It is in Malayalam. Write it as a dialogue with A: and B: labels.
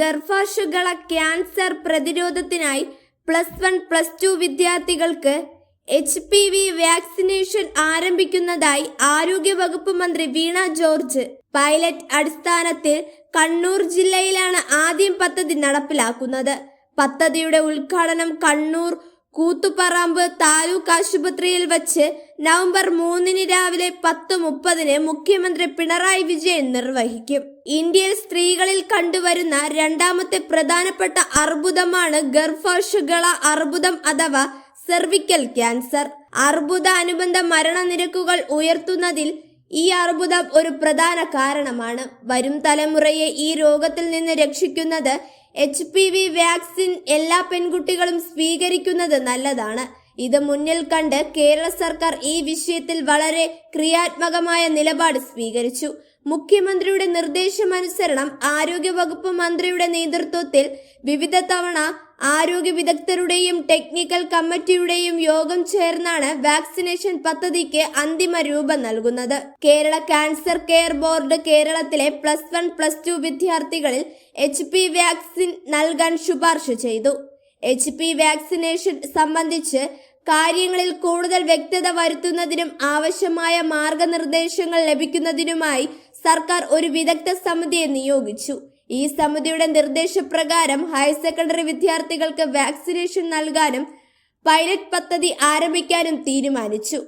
A: ഗർഭാശയകള ക്യാൻസർ പ്രതിരോധത്തിനായി പ്ലസ് വൺ പ്ലസ് ടു വിദ്യാർത്ഥികൾക്ക് എച്ച് പി വി വാക്സിനേഷൻ ആരംഭിക്കുന്നതായി ആരോഗ്യവകുപ്പ് മന്ത്രി വീണ ജോർജ്. പൈലറ്റ് അടിസ്ഥാനത്തിൽ കണ്ണൂർ ജില്ലയിലാണ് ആദ്യം പദ്ധതി നടപ്പിലാക്കുന്നത്. പദ്ധതിയുടെ ഉദ്ഘാടനം കണ്ണൂർ കൂത്തുപറമ്പ് താലൂക്ക് ആശുപത്രിയിൽ വച്ച് നവംബർ മൂന്നിന് രാവിലെ പത്ത് മുപ്പതിന് മുഖ്യമന്ത്രി പിണറായി വിജയൻ നിർവഹിക്കും. ഇന്ത്യയിൽ സ്ത്രീകളിൽ കണ്ടുവരുന്ന രണ്ടാമത്തെ പ്രധാനപ്പെട്ട അർബുദമാണ് ഗർഭാശുഗള അർബുദം അഥവാ സെർവിക്കൽ ക്യാൻസർ. അർബുദ അനുബന്ധ മരണനിരക്കുകൾ ഉയർത്തുന്നതിൽ ഈ അർബുദം ഒരു പ്രധാന കാരണമാണ്. വരും തലമുറയെ ഈ രോഗത്തിൽ നിന്ന് രക്ഷിക്കുന്നത് എച്ച് പി വി വാക്സിൻ എല്ലാ പെൺകുട്ടികളും സ്വീകരിക്കുന്നത് നല്ലതാണ്. ഇത് മുന്നിൽ കണ്ട് കേരള സർക്കാർ ഈ വിഷയത്തിൽ വളരെ ക്രിയാത്മകമായ നിലപാട് സ്വീകരിച്ചു. മുഖ്യമന്ത്രിയുടെ നിർദ്ദേശമനുസരണം ആരോഗ്യവകുപ്പ് മന്ത്രിയുടെ നേതൃത്വത്തിൽ വിവിധ തവണ ആരോഗ്യ വിദഗ്ധരുടെയും ടെക്നിക്കൽ കമ്മിറ്റിയുടെയും യോഗം ചേർന്നാണ് വാക്സിനേഷൻ പദ്ധതിക്ക് അന്തിമ രൂപം നൽകുന്നത്. കേരള കാൻസർ കെയർ ബോർഡ് കേരളത്തിലെ പ്ലസ് വൺ പ്ലസ് ടു വിദ്യാർത്ഥികളിൽ എച്ച് വാക്സിൻ നൽകാൻ ശുപാർശ ചെയ്തു. എച്ച് പി വാക്സിനേഷൻ സംബന്ധിച്ച് കാര്യങ്ങളിൽ കൂടുതൽ വ്യക്തത വരുത്തുന്നതിനും ആവശ്യമായ മാർഗനിർദ്ദേശങ്ങൾ ലഭിക്കുന്നതിനുമായി സർക്കാർ ഒരു വിദഗ്ധ സമിതിയെ നിയോഗിച്ചു. ഈ സമിതിയുടെ നിർദ്ദേശപ്രകാരം ഹയർ സെക്കൻഡറി വിദ്യാർത്ഥികൾക്ക് വാക്സിനേഷൻ നൽകാനും പൈലറ്റ് പദ്ധതി ആരംഭിക്കാനും തീരുമാനിച്ചു.